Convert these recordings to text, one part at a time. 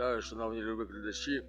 Вітаю, шановні любі глядачі.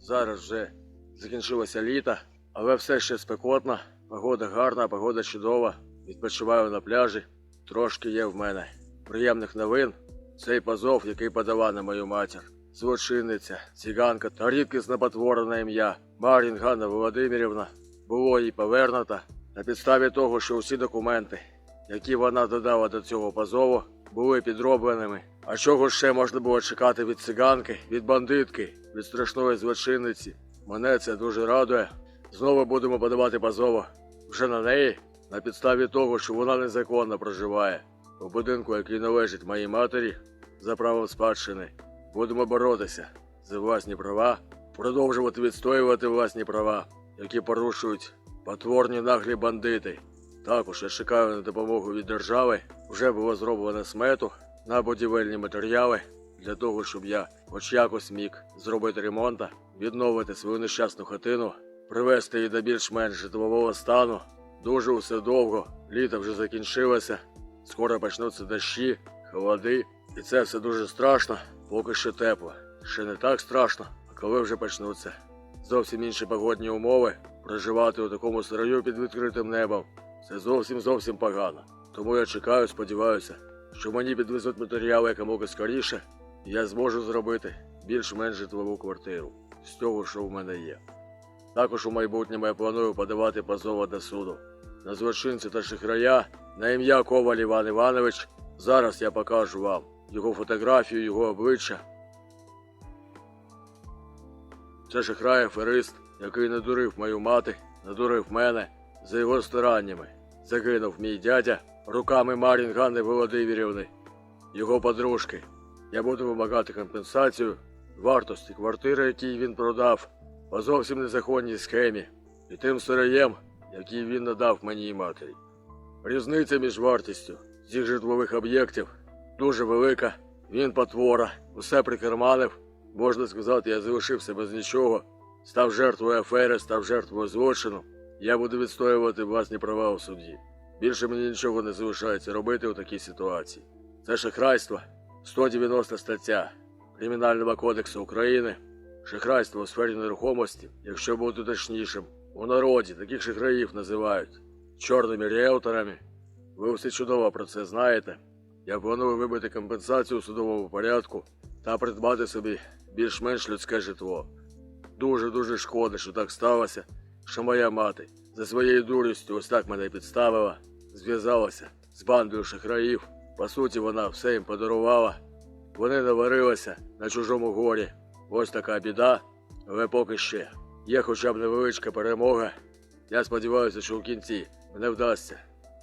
Зараз вже закінчилося літо, але все ще спекотно. Погода гарна, погода чудова. Відпочиваю на пляжі. Трошки є в мене приємних новин. Цей позов, який подала на мою матір. Злочинниця, циганка та рідкісне потворене ім'я Марін Ганна Володимирівна було їй повернуто на підставі того, що усі документи, які вона додала до цього позову, були підробленими. А чого ще можна було чекати від циганки, від бандитки, від страшної злочинниці? Мене це дуже радує. Знову будемо подавати позову вже на неї, на підставі того, що вона незаконно проживає у будинку, який належить моїй матері за правом спадщини. Будемо боротися за власні права, продовжувати відстоювати власні права, які порушують потворні наглі бандити. Також я чекаю на допомогу від держави. Вже було зроблено смету на будівельні матеріали для того, щоб я хоч якось міг зробити ремонт, відновити свою нещасну хатину, привести її до більш-менш житлового стану. Дуже усе довго, літо вже закінчилося, скоро почнуться дощі, холоди, і це все дуже страшно, поки що тепло. Ще не так страшно, а коли вже почнуться зовсім інші погодні умови, проживати у такому сараю під відкритим небом це зовсім зовсім погано. Тому я чекаю, сподіваюся, що мені підвезуть матеріали якомога скоріше, я зможу зробити більш-менш житлову квартиру з того, що в мене є. Також у майбутньому я планую подавати позови до суду на злочинця та шахрая на ім'я Коваль Іван Іванович. Зараз я покажу вам його фотографію, його обличчя. Це шахрай аферист, який надурив мою мати, надурив мене за його стараннями. Загинув мій дядя руками Марін Ганни Володимирівни, його подружки. Я буду вимагати компенсацію вартості квартири, який він продав, по зовсім незаконній схемі, і тим сироєм, який він надав моїй матері. Різниця між вартістю цих житлових об'єктів дуже велика. Він потвора, усе прикарманив. Можна сказати, я залишився без нічого, став жертвою афери, став жертвою злочину. Я буду відстоювати власні права у суді. Більше мені нічого не залишається робити у такій ситуації. Це шахрайство, 190 стаття Кримінального кодексу України, шахрайство у сфері нерухомості, якщо бути точнішим. У народі таких шахраїв називають чорними ріелторами. Ви все чудово про це знаєте. Я планую вибити компенсацію у судовому порядку та придбати собі більш-менш людське житло. Дуже-дуже шкода, що так сталося, що моя мати за своєю дурістю ось так мене підставила, зв'язалася з бандою шахраїв. По суті, вона все їм подарувала. Вони наварилися на чужому горі. Ось така біда, але поки ще є хоча б невеличка перемога. Я сподіваюся, що в кінці мене вдасться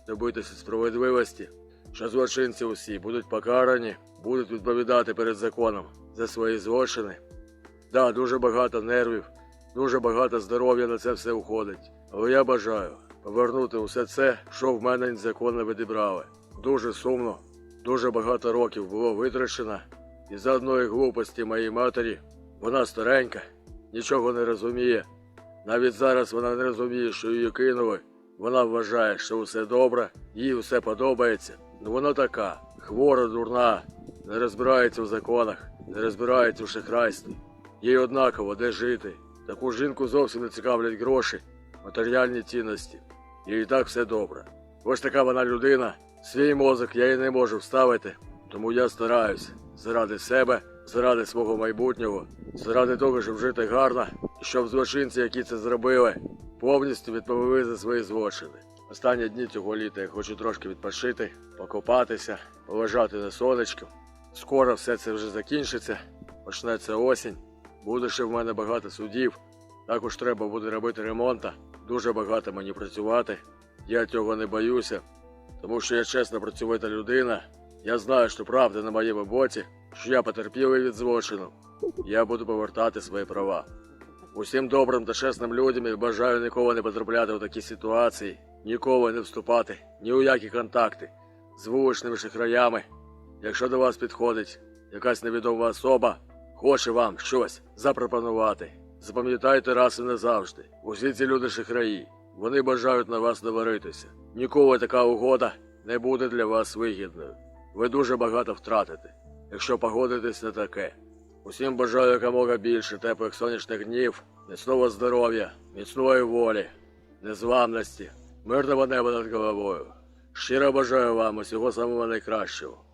добитися справедливості, що злочинці усі будуть покарані, будуть відповідати перед законом за свої злочини. Да, дуже багато нервів, дуже багато здоров'я на це все уходить. Але я бажаю повернути усе це, що в мене незаконно відібрали. Дуже сумно, дуже багато років було витрачено, і за одної глупості моїй матері вона старенька, нічого не розуміє. Навіть зараз вона не розуміє, що її кинули. Вона вважає, що все добре, їй все подобається. Ну вона така, хвора, дурна, не розбирається в законах, не розбирається в шахрайстві. Їй однаково де жити. Таку жінку зовсім не цікавлять гроші, матеріальні цінності. Їй так все добре. Ось така вона людина. Свій мозок я їй не можу вставити, тому я стараюсь заради себе, заради свого майбутнього, заради того, щоб жити гарно, і щоб злочинці, які це зробили, повністю відповіли за свої злочини. Останні дні цього літа я хочу трошки відпочити, покопатися, полежати на сонечку. Скоро все це вже закінчиться, почнеться осінь. Буде ще в мене багато судів. Також треба буде робити ремонта. Дуже багато мені працювати. Я цього не боюся, тому що я чесна працьовита людина. Я знаю, що правда на моєму боці, що я потерпілий від злочину. Я буду повертати свої права. Усім добрим та чесним людям бажаю ніколи не потрапляти у такі ситуації, ніколи не вступати ні у які контакти з вуличними шахраями. Якщо до вас підходить якась невідома особа, хоче вам щось запропонувати. Запам'ятайте раз і назавжди. Усі ці люди шахраї. Вони бажають на вас наваритися. Ніколи така угода не буде для вас вигідною. Ви дуже багато втратите, якщо погодитесь на таке. Усім бажаю якомога більше теплих сонячних днів, міцного здоров'я, міцної волі, незламності, мирного неба над головою. Щиро бажаю вам усього самого найкращого.